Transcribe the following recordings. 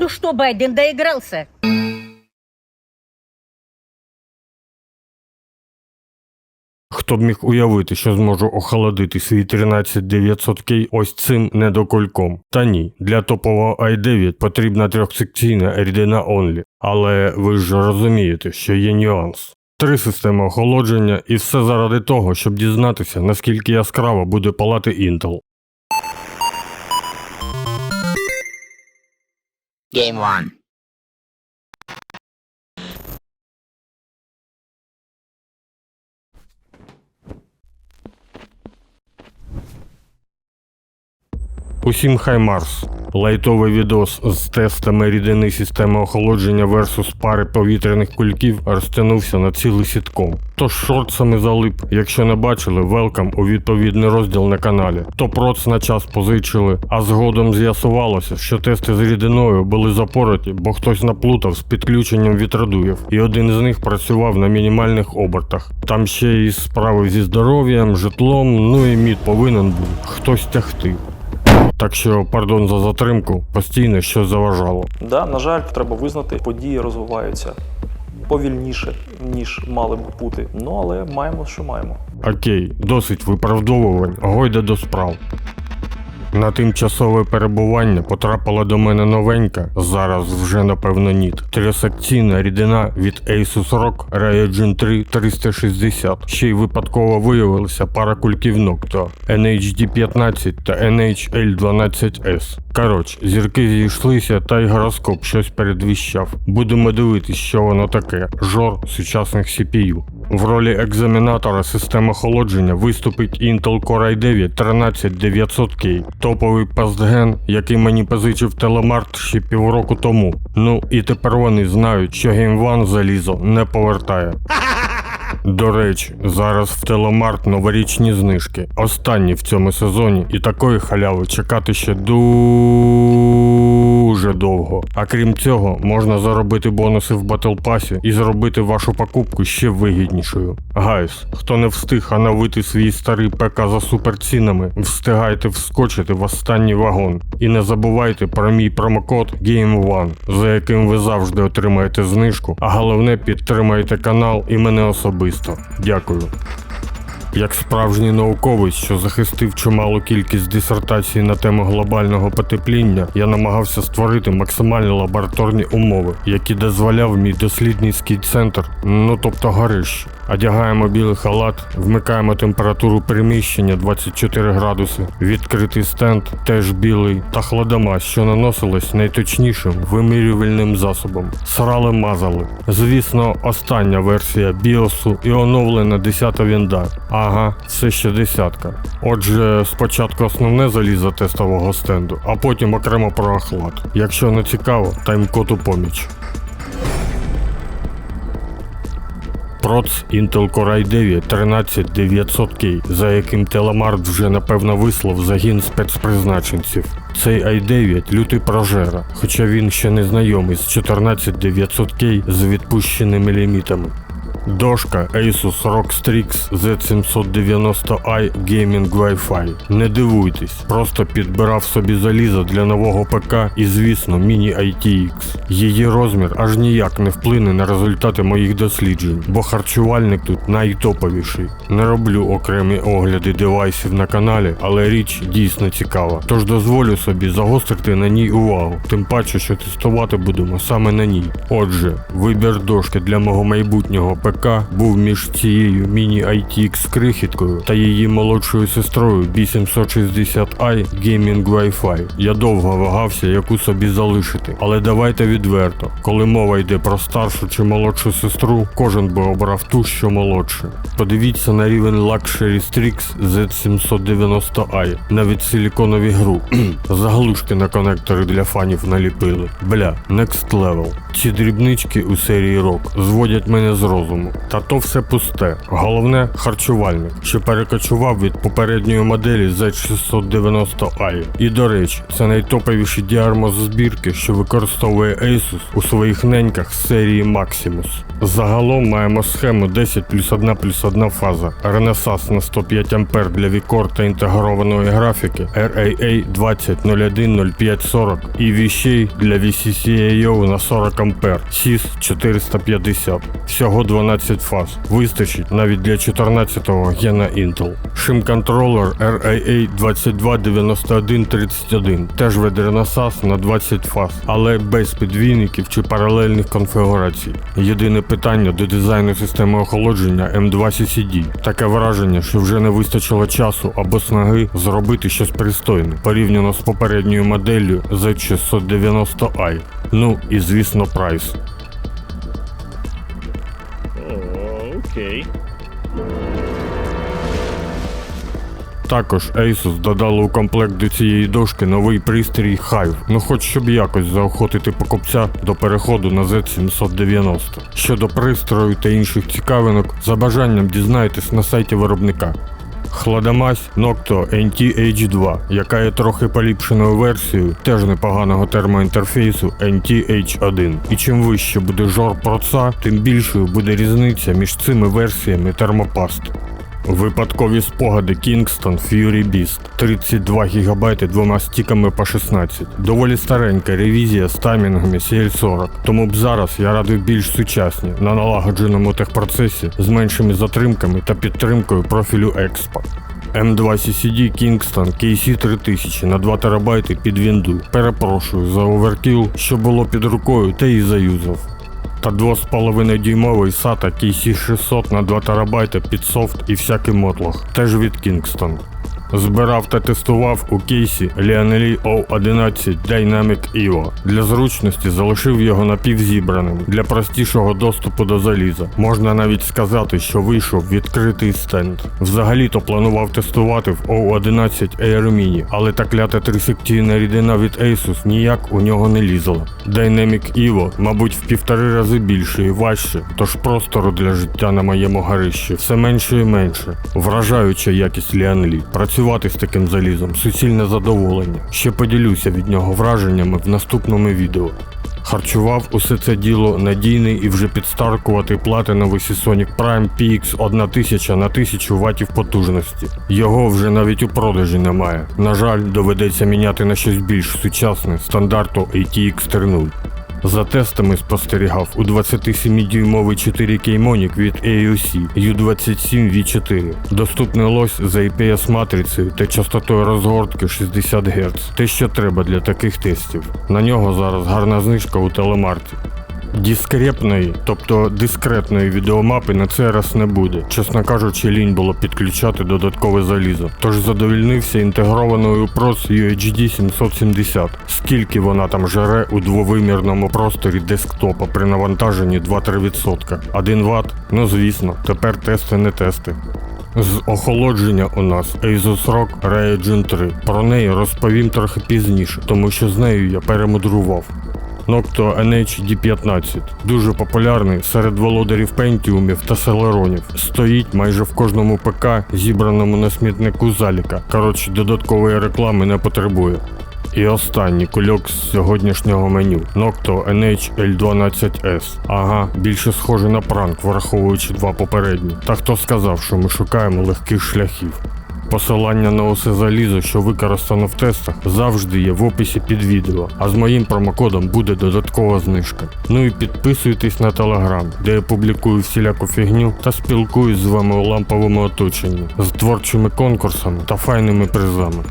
Ну что, Байден доигрался? Хто б міг уявити, що зможу охолодити свій 13900K ось цим недокольком? Та ні, для топового i9 потрібна трьохсекційна рідина Only, але ви ж розумієте, що є нюанс. Три системи охолодження і все заради того, щоб дізнатися, наскільки яскраво буде палати Intel. Game 1. Усім хай Марс. Лайтовий відос з тестами рідини системи охолодження versus пари повітряних кульків розтягнувся на цілий сітком. Тож шорцами залип, якщо не бачили, велкам у відповідний розділ на каналі. То проц на час позичили, а згодом з'ясувалося, що тести з рідиною були запороті, бо хтось наплутав з підключенням вітродуїв, і один з них працював на мінімальних обертах. Там ще і справи зі здоров'ям, житлом, ну і мід повинен був хтось тягти. Так що, пардон за затримку, постійно щось заважало. Да, на жаль, треба визнати, події розвиваються повільніше, ніж мали б бути. Ну але маємо, що маємо. Окей, досить виправдовувань, гойда до справ. На тимчасове перебування потрапила до мене новенька, зараз вже напевно ніт. Трьохсекційна рідина від Asus ROG Ryujin 3 360. Ще й випадково виявилася пара кульків Noctua NHD15 та NHL12S. Коротше, зірки зійшлися та й гороскоп щось передвіщав. Будемо дивитись, що воно таке. Жор сучасних CPU. В ролі екзаменатора системи охолодження виступить Intel Core i9 13900K, топовий пастген, який мені позичив Телемарт ще півроку тому. Ну і тепер вони знають, що Game One залізо не повертає. До речі, зараз в Телемарт новорічні знижки. Останні в цьому сезоні, і такої халяви чекати ще дуже довго. А крім цього, можна заробити бонуси в Pass і зробити вашу покупку ще вигіднішою. Гайс, хто не встиг оновити свій старий ПК за суперцінами, встигайте вскочити в останній вагон. І не забувайте про мій промокод GameOne, за яким ви завжди отримаєте знижку, а головне підтримайте канал і мене особисто. Дякую. Як справжній науковець, що захистив чималу кількість дисертацій на тему глобального потепління, я намагався створити максимальні лабораторні умови, які дозволяв мій дослідницький центр, ну тобто горище. Одягаємо білий халат, вмикаємо температуру приміщення 24 градуси, відкритий стенд теж білий, та хладома, що наносилась найточнішим вимірювальним засобом. Срали мазали. Звісно, остання версія біосу і оновлена 10 вінда. Ага, це ще десятка. Отже, спочатку основне залізо тестового стенду, а потім окремо про охлад. Якщо не цікаво, таймкод у поміч. Проц Intel Core i9 13900K, за яким Телемарт вже напевно вислав загін спецпризначенців. Цей i9 лютий прожера, хоча він ще не знайомий з 14900K з відпущеними лімітами. Дошка Asus ROG Strix Z790i Gaming Wi-Fi. Не дивуйтесь, просто підбирав собі залізо для нового ПК і, звісно, міні ITX. Її розмір аж ніяк не вплине на результати моїх досліджень, бо харчувальник тут найтоповіший. Не роблю окремі огляди девайсів на каналі, але річ дійсно цікава. Тож дозволю собі загострити на ній увагу, тим паче, що тестувати будемо саме на ній. Отже, вибір дошки для мого майбутнього ПК був між цією міні ITX крихіткою та її молодшою сестрою B760i Gaming Wi-Fi. Я довго вагався, яку собі залишити, але давайте відверто, коли мова йде про старшу чи молодшу сестру, кожен би обрав ту, що молодше. Подивіться на рівень Luxury Strix Z790i, навіть силіконові гру. Заглушки на конектори для фанів наліпили. Бля, next level. Ці дрібнички у серії Rock зводять мене з розуму. Минулому. Та то все пусте. Головне харчувальник, що перекочував від попередньої моделі Z690i. І до речі, це найтоповіші діармо збірки, що використовує Asus у своїх неньках з серії Maximus. Загалом маємо схему 10 плюс 1 плюс 1 фаза, Renesas на 105 А для вікор та інтегрованої графіки, RAA 20010540 і віщей для VCCIO на 40 А, SIS 450. Всього 12 фаз. Вистачить навіть для 14-го гена Intel. Шим-контролер RAA 229131 теж від Renesas на 20 фаз, але без підвійників чи паралельних конфігурацій. Єдине питання до дизайну системи охолодження M2 CCD. Таке враження, що вже не вистачило часу або снаги зробити щось пристойне порівняно з попередньою моделлю Z690i. Ну і звісно прайс. Окей. Також Asus додали у комплект до цієї дошки новий пристрій Hive, ну хоч щоб якось заохотити покупця до переходу на Z790. Щодо пристрою та інших цікавинок, за бажанням дізнайтесь на сайті виробника. Хладомазь Nocto NT-H2, яка є трохи поліпшеною версією теж непоганого термоінтерфейсу NT-H1. І чим вище буде жор проца, тим більшою буде різниця між цими версіями термопаст. Випадкові спогади Kingston Fury Beast 32 ГБ двома стіками по 16. Доволі старенька ревізія з таймінгами CL40. Тому б зараз я радив більш сучасні на налагодженому техпроцесі з меншими затримками та підтримкою профілю EXPA. M2 CCD Kingston KC 3000 на 2 ТБ під вінду. Перепрошую за оверкіл, що було під рукою, те і заюзав та 2,5 дюймовий SATA KC600 на 2 ТБ під софт і всякий мотлох, теж від Kingston. Збирав та тестував у кейсі Lianelli O11 Dynamic Evo. Для зручності залишив його напівзібраним для простішого доступу до заліза. Можна навіть сказати, що вийшов відкритий стенд. Взагалі-то планував тестувати в O11 Air Mini, але та клята трисекційна рідина від Asus ніяк у нього не лізла. Dynamic Evo, мабуть, в півтори рази більше і важче, тож простору для життя на моєму горищі все менше і менше. Вражаюча якість Lianelli. Працювати з таким залізом суцільне задоволення. Ще поділюся від нього враженнями в наступному відео. Харчував усе це діло надійний і вже підстаркуватий платиновий Seasonic Prime PX 1000 на 1000 ватів потужності. Його вже навіть у продажі немає. На жаль, доведеться міняти на щось більш сучасне стандарту ATX 3.0. За тестами спостерігав у 27-дюймовий 4K Monік від AOC U27V4. Доступний лось за IPS матрицею та частотою розгортки 60 Гц. Те, що треба для таких тестів. На нього зараз гарна знижка у телемарті. Дискрепної, тобто дискретної відеомапи на цей раз не буде. Чесно кажучи, лінь було підключати додаткове залізо. Тож задовільнився інтегрованою PROS UHD 770. Скільки вона там жере у двовимірному просторі десктопа при навантаженні 2-3%. 1 Вт? Ну звісно, тепер тести не тести. З охолодження у нас Asus ROG Radeon 3. Про неї розповім трохи пізніше, тому що з нею я перемудрував. Nocto NH-D15 дуже популярний серед володарів пентіумів та селеронів. Стоїть майже в кожному ПК, зібраному на смітнику заліка. Коротше, додаткової реклами не потребує. І останній кульок з сьогоднішнього меню Nocto NH L12S. Ага, більше схоже на пранк, враховуючи два попередні. Та хто сказав, що ми шукаємо легких шляхів. Посилання на усе залізо, що використано в тестах, завжди є в описі під відео, а з моїм промокодом буде додаткова знижка. Ну і підписуйтесь на телеграм, де я публікую всіляку фігню та спілкуюсь з вами у ламповому оточенні з творчими конкурсами та файними призами.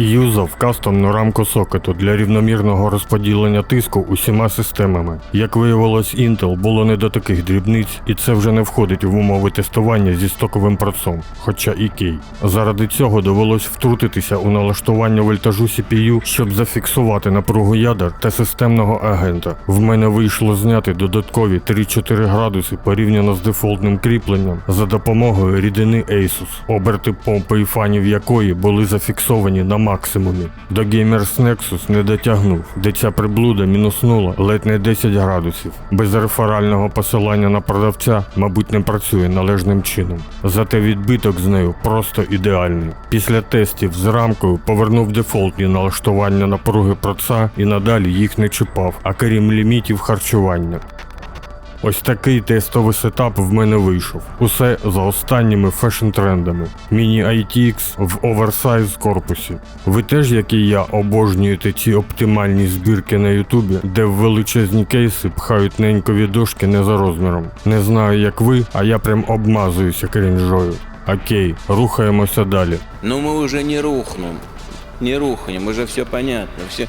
Юзав кастомну рамку сокету для рівномірного розподілення тиску усіма системами. Як виявилось, Intel було не до таких дрібниць, і це вже не входить в умови тестування зі стоковим процом, хоча і кей. Заради цього довелось втрутитися у налаштування вольтажу CPU, щоб зафіксувати напругу ядер та системного агента. В мене вийшло зняти додаткові 3-4 градуси порівняно з дефолтним кріпленням за допомогою рідини Asus, оберти помпи і фанів якої були зафіксовані на максимумі. До Gamers Nexus не дотягнув, де ця приблуда мінуснула ледь не 10 градусів. Без реферального посилання на продавця, мабуть, не працює належним чином. Зате відбиток з нею просто ідеальний. Після тестів з рамкою повернув дефолтні налаштування напруги проца і надалі їх не чіпав, а крім лімітів харчування. Ось такий тестовий сетап в мене вийшов. Усе за останніми фешн-трендами. Міні ITX в оверсайз корпусі. Ви теж, як і я, обожнюєте ці оптимальні збірки на Ютубі, де в величезні кейси пхають ненькові дошки не за розміром. Не знаю, як ви, а я прям обмазуюся крінжою. Окей, рухаємося далі. Но мы уже не рухнем. Не рухнем, уже все понятно. Все...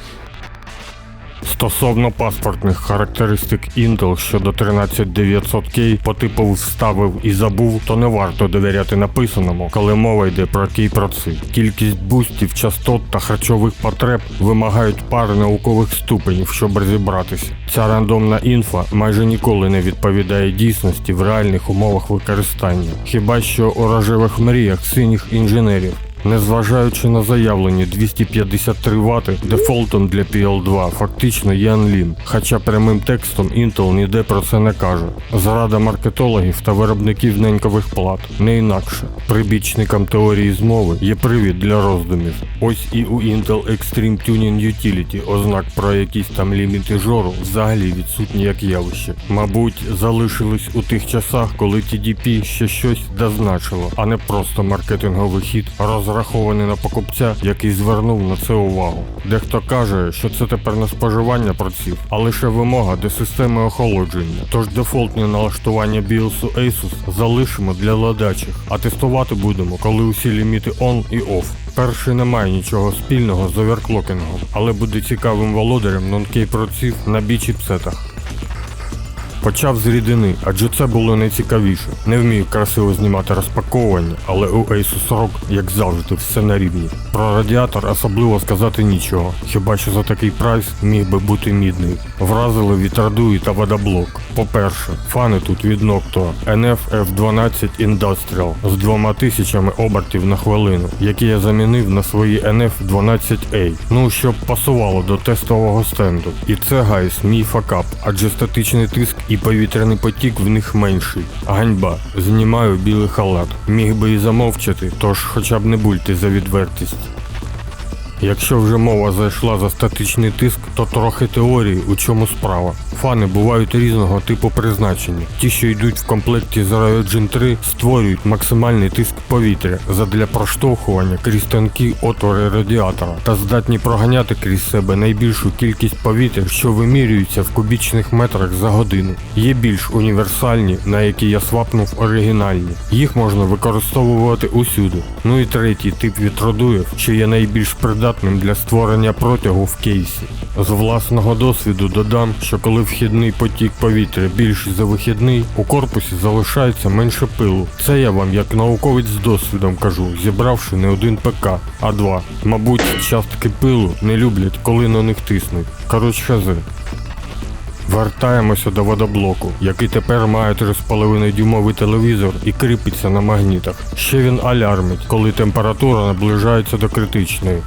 Стосовно паспортних характеристик Intel щодо 13900K по типу вставив і забув, то не варто довіряти написаному, коли мова йде про кей-проци. Кількість бустів, частот та харчових потреб вимагають пари наукових ступенів, щоб розібратися. Ця рандомна інфа майже ніколи не відповідає дійсності в реальних умовах використання, хіба що у рожевих мріях синіх інженерів. Незважаючи на заявлені 253 Вт, дефолтом для PL2 фактично є Unlim, хоча прямим текстом Intel ніде про це не каже. Зрада маркетологів та виробників ненькових плат не інакше. Прибічникам теорії змови є привід для роздумів. Ось і у Intel Extreme Tuning Utility ознак про якісь там ліміти жору взагалі відсутні як явище. Мабуть, залишились у тих часах, коли TDP ще щось дозначило, а не просто маркетинговий хід, розрахований на покупця, який звернув на це увагу. Дехто каже, що це тепер не споживання проців, а лише вимога до системи охолодження. Тож дефолтні налаштування BIOS Asus залишимо для ладачих, а тестувати будемо, коли усі ліміти on і off. Перший не має нічого спільного з оверклокінгом, але буде цікавим володарем нонкей проців на бі-чіпсетах. Почав з рідини, адже це було найцікавіше. Не вмію красиво знімати розпаковування, але у Asus ROG, як завжди, все на рівні. Про радіатор особливо сказати нічого, хіба що за такий прайс міг би бути мідний. Вразили вітрадуї та водоблок. По-перше, фани тут від Noctua NF F12 Industrial з двома тисячами обертів на хвилину, які я замінив на свої NF 12A. Ну, щоб пасувало до тестового стенду. І це гайс, мій факап, адже статичний тиск і повітряний потік в них менший. Ганьба. Знімаю білий халат. Міг би і замовчати, тож хоча б не бульте за відвертість. Якщо вже мова зайшла за статичний тиск, то трохи теорії, у чому справа. Фани бувають різного типу призначення. Ті, що йдуть в комплекті з Ryojin 3, створюють максимальний тиск повітря задля проштовхування крізь тонкі отвори радіатора та здатні проганяти крізь себе найбільшу кількість повітря, що вимірюється в кубічних метрах за годину. Є більш універсальні, на які я свапнув оригінальні. Їх можна використовувати усюди. Ну і третій тип вітродуїв, що є найбільш придатним для створення протягу в кейсі. З власного досвіду додам, що коли вхідний потік повітря більший за вихідний, у корпусі залишається менше пилу. Це я вам як науковець з досвідом кажу, зібравши не один ПК, а два. Мабуть, частки пилу не люблять, коли на них тиснуть. Коротше, хазе. Вертаємося до водоблоку, який тепер має 3,5 дюймовий телевізор і кріпиться на магнітах. Ще він алярмить, коли температура наближається до критичної.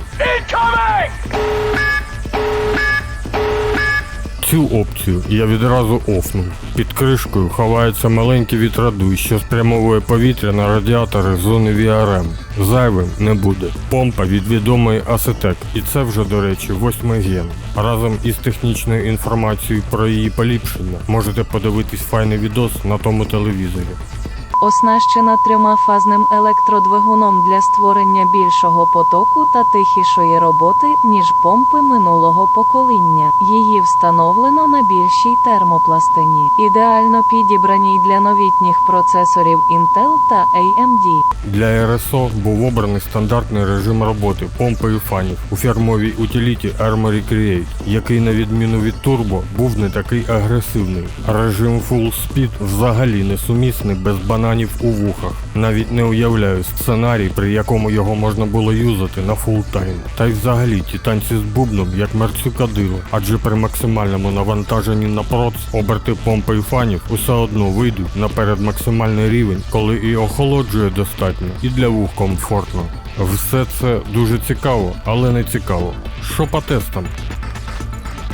Цю опцію я відразу офнув. Під кришкою ховається маленький вітрадуй, що спрямовує повітря на радіатори зони VRM. Зайвим не буде. Помпа від відомої Асетек, І це вже, до речі, восьмий ген. Разом із технічною інформацією про її поліпшення можете подивитись файний відос на тому телевізорі. Оснащена трьомафазним електродвигуном для створення більшого потоку та тихішої роботи, ніж помпи минулого покоління. Її встановлено на більшій термопластині, ідеально підібраній для новітніх процесорів Intel та AMD. Для RSO був обраний стандартний режим роботи помпою фанів у фірмовій утиліті Armory Create, який на відміну від Turbo був не такий агресивний. Режим Full Speed взагалі несумісний без бананів у вухах. Навіть не уявляю сценарій, при якому його можна було юзати на фултайм. Та й взагалі ті танці з бубном як мерцю кадило, адже при максимальному навантаженні на проц оберти помпи і фанів усе одно вийдуть на передмаксимальний рівень, коли і охолоджує достатньо, і для вух комфортно. Все це дуже цікаво, але не цікаво. Що по тестам?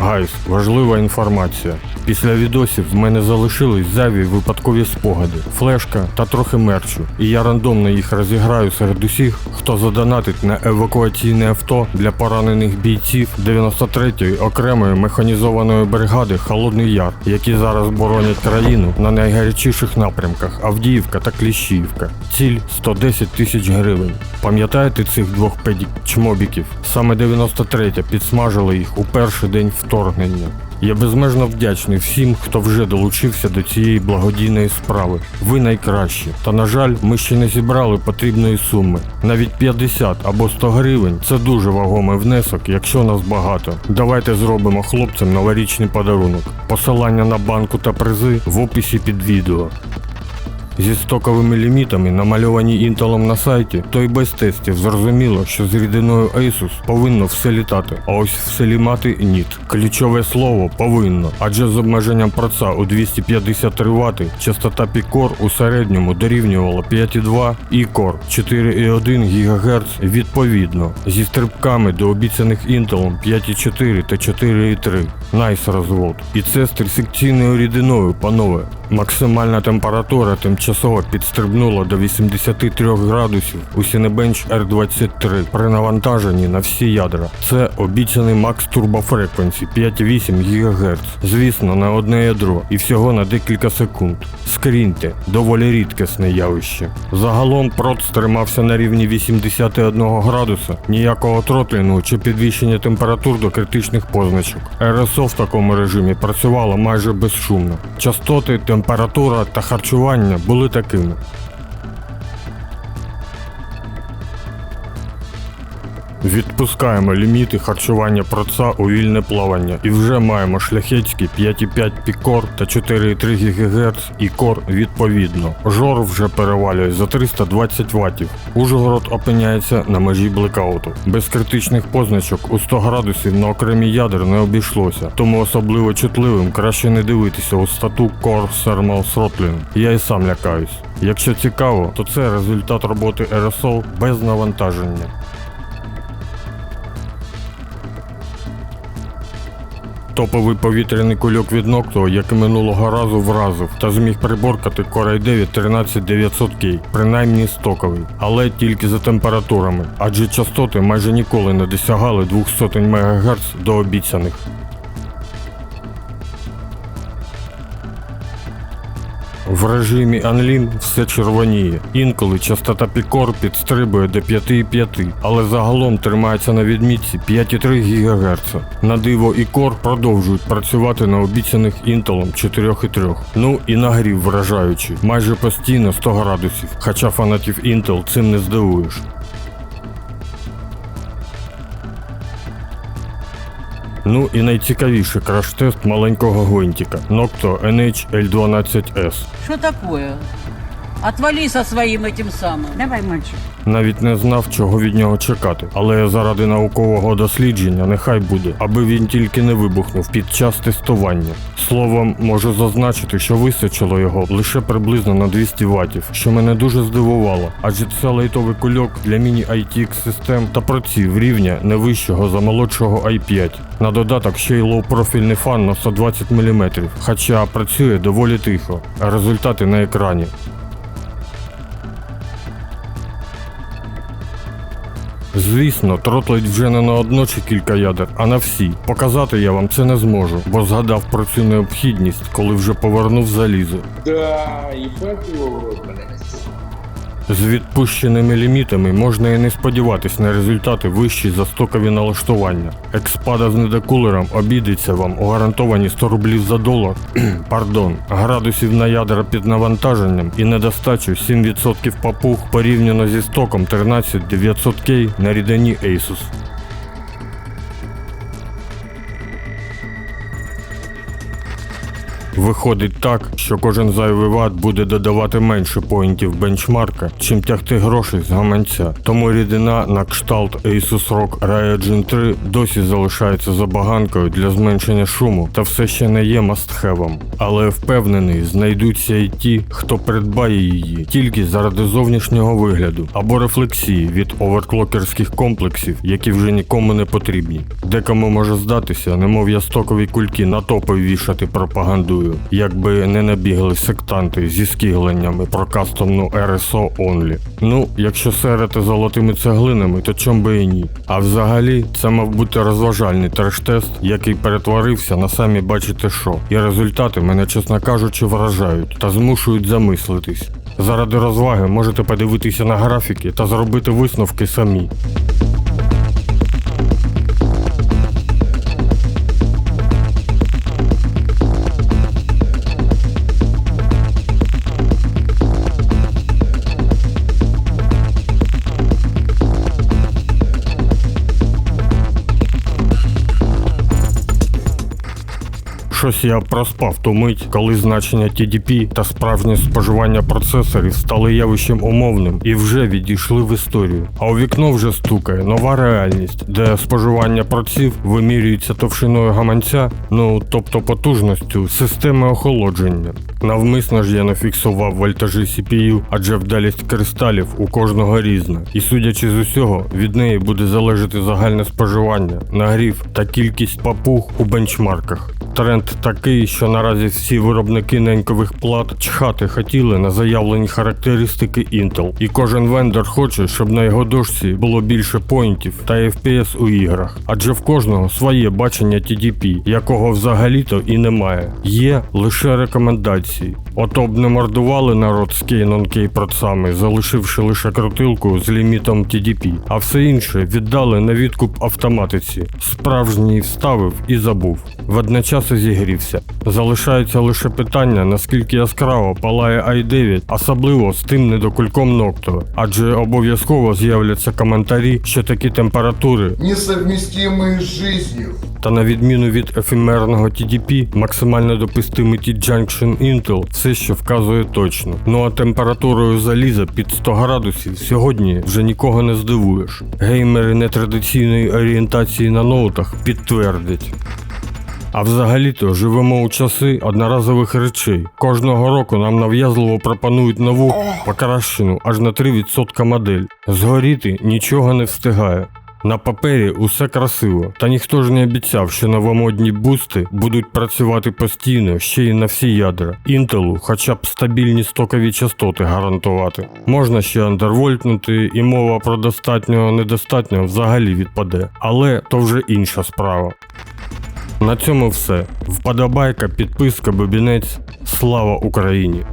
Гайс, важлива інформація. Після відосів в мене залишились зайві випадкові спогади, флешка та трохи мерчу. І я рандомно їх розіграю серед усіх, хто задонатить на евакуаційне авто для поранених бійців 93-ї окремої механізованої бригади Холодний Яр, які зараз боронять країну на найгарячіших напрямках Авдіївка та Кліщіївка. Ціль 110 тисяч гривень. Пам'ятаєте цих двох педік-чмобіків? Саме 93-я підсмажила їх у перший день вторгнення. Я безмежно вдячний всім, хто вже долучився до цієї благодійної справи. Ви найкращі. Та на жаль, ми ще не зібрали потрібної суми. Навіть 50 або 100 гривень це дуже вагомий внесок, якщо нас багато. Давайте зробимо хлопцям новорічний подарунок. Посилання на банку та призи в описі під відео. Зі стоковими лімітами, намальовані інтелом на сайті, то й без тестів зрозуміло, що з рідиною Asus повинно все літати, а ось все лімати ніт. Ключове слово повинно, адже з обмеженням проца у 253 Вт частота пікор у середньому дорівнювала 5,2 і кор 4,1 ГГц відповідно, зі стрибками до обіцяних інтелом 5,4 та 4,3. Найс розвод. І це з трисекційною рідиною, панове. Максимальна температура тимчасово підстрибнула до 83 градусів у Cinebench R23 при навантаженні на всі ядра. Це обіцяний Max Turbo Frequency 5,8 ГГц. Звісно, на одне ядро і всього на декілька секунд. Скріньте, доволі рідкісне явище. Загалом проц тримався на рівні 81 градуса, ніякого тротлінгу чи підвищення температур до критичних позначок. РСО в такому режимі працювало майже безшумно. Частоти, температура та харчування були такими. Відпускаємо ліміти харчування проца у вільне плавання і вже маємо шляхетський 5,5 пікор та 4,3 ГГц і кор відповідно. Жор вже перевалює за 320 ваттів. Ужгород опиняється на межі блекауту. Без критичних позначок у 100 градусів на окремі ядер не обійшлося, тому особливо чутливим краще не дивитися у стату Core Thermal Throttling. Я і сам лякаюсь. Якщо цікаво, то це результат роботи RSO без навантаження. Топовий повітряний кульок від Нокту, як і минулого разу вразив, та зміг приборкати Core i9 13900K, принаймні стоковий, але тільки за температурами, адже частоти майже ніколи не досягали 200 МГц до обіцяних. В режимі Анлін все червоніє. Інколи частота пікор підстрибує до 5,5, але загалом тримається на відмітці 5,3 ГГц. На диво і кор продовжують працювати на обіцяних інтелом 4,3. Ну і нагрів вражаючий, майже постійно 100 градусів, хоча фанатів Intel цим не здивуєш. Ну і найцікавіший краш-тест маленького гвинтика Nocto NH L12S. Що такое? Отвали со своим этим самым. Давай, мальчик. Навіть не знав, чого від нього чекати, але заради наукового дослідження нехай буде, аби він тільки не вибухнув під час тестування. Словом, можу зазначити, що височило його лише приблизно на 200 ваттів, що мене дуже здивувало, адже це лейтовий кульок для міні-ITX систем та проців рівня не вищого за молодшого i5. На додаток ще й лоу-профільний фан на 120 мм, хоча працює доволі тихо. А результати на екрані. Звісно, тротлить вже не на одно чи кілька ядер, а на всі. Показати я вам це не зможу, бо згадав про цю необхідність, коли вже повернув залізо. Да, і в рот, блядь. З відпущеними лімітами можна і не сподіватись на результати вищі за стокові налаштування. Експада з недокулером обійдеться вам у гарантовані 100 рублів за долар, пардон, градусів на ядра під навантаженням і недостачу 7% папуг порівняно зі стоком 13900K на рідині Asus. Виходить так, що кожен зайвий ват буде додавати менше поінтів бенчмарка, чим тягти грошей з гаманця. Тому рідина на кшталт Asus ROG Ryujin 3 досі залишається забаганкою для зменшення шуму та все ще не є мастхевом. Але впевнений, знайдуться і ті, хто придбає її тільки заради зовнішнього вигляду або рефлексії від оверклокерських комплексів, які вже нікому не потрібні. Декому може здатися, немов я стокові кульки на топи вішати якби не набігли сектанти зі скігленнями про кастомну RSO Only. Ну, якщо серити золотими цеглинами, то чом би і ні. А взагалі, це мав бути розважальний треш-тест, який перетворився на самі бачите що. І результати мене, чесно кажучи, вражають та змушують замислитись. Заради розваги можете подивитися на графіки та зробити висновки самі. Щось я проспав ту мить, коли значення TDP та справжнє споживання процесорів стали явищем умовним і вже відійшли в історію. А у вікно вже стукає нова реальність, де споживання проців вимірюється товщиною гаманця, ну тобто потужністю системи охолодження. Навмисно ж я не фіксував вольтажі CPU, адже вдалість кристалів у кожного різна. І судячи з усього, від неї буде залежати загальне споживання, нагрів та кількість папуг у бенчмарках. Тренд такий, що наразі всі виробники ненькових плат чхати хотіли на заявлені характеристики Intel, і кожен вендор хоче, щоб на його дошці було більше поінтів та FPS у іграх, адже в кожного своє бачення TDP, якого взагалі-то і немає. Є лише рекомендації. Ото б не мордували народ з Кейнон процами, залишивши лише крутилку з лімітом TDP, а все інше віддали на відкуп автоматиці. Справжній вставив і забув. Водночас і зігрівся. Залишається лише питання, наскільки яскраво палає i9, особливо з тим недокульком Нокту, адже обов'язково з'являться коментарі, що такі температури несовместимые с жизнью. та на відміну від ефемерного TDP, максимально допустимий T-Junction Intel все ще вказує точно. Ну а температурою заліза під 100 градусів сьогодні вже нікого не здивуєш. Геймери нетрадиційної орієнтації на ноутах підтвердять. А взагалі-то живемо у часи одноразових речей. Кожного року нам нав'язливо пропонують нову покращену аж на 3% модель. Згоріти нічого не встигає. На папері усе красиво, та ніхто ж не обіцяв, що новомодні бусти будуть працювати постійно ще й на всі ядра. Інтелу хоча б стабільні стокові частоти гарантувати. Можна ще андервольтнути, і мова про достатнього недостатнього взагалі відпаде. Але то вже інша справа. На цьому все. Вподобайка, підписка, бобінець. Слава Україні!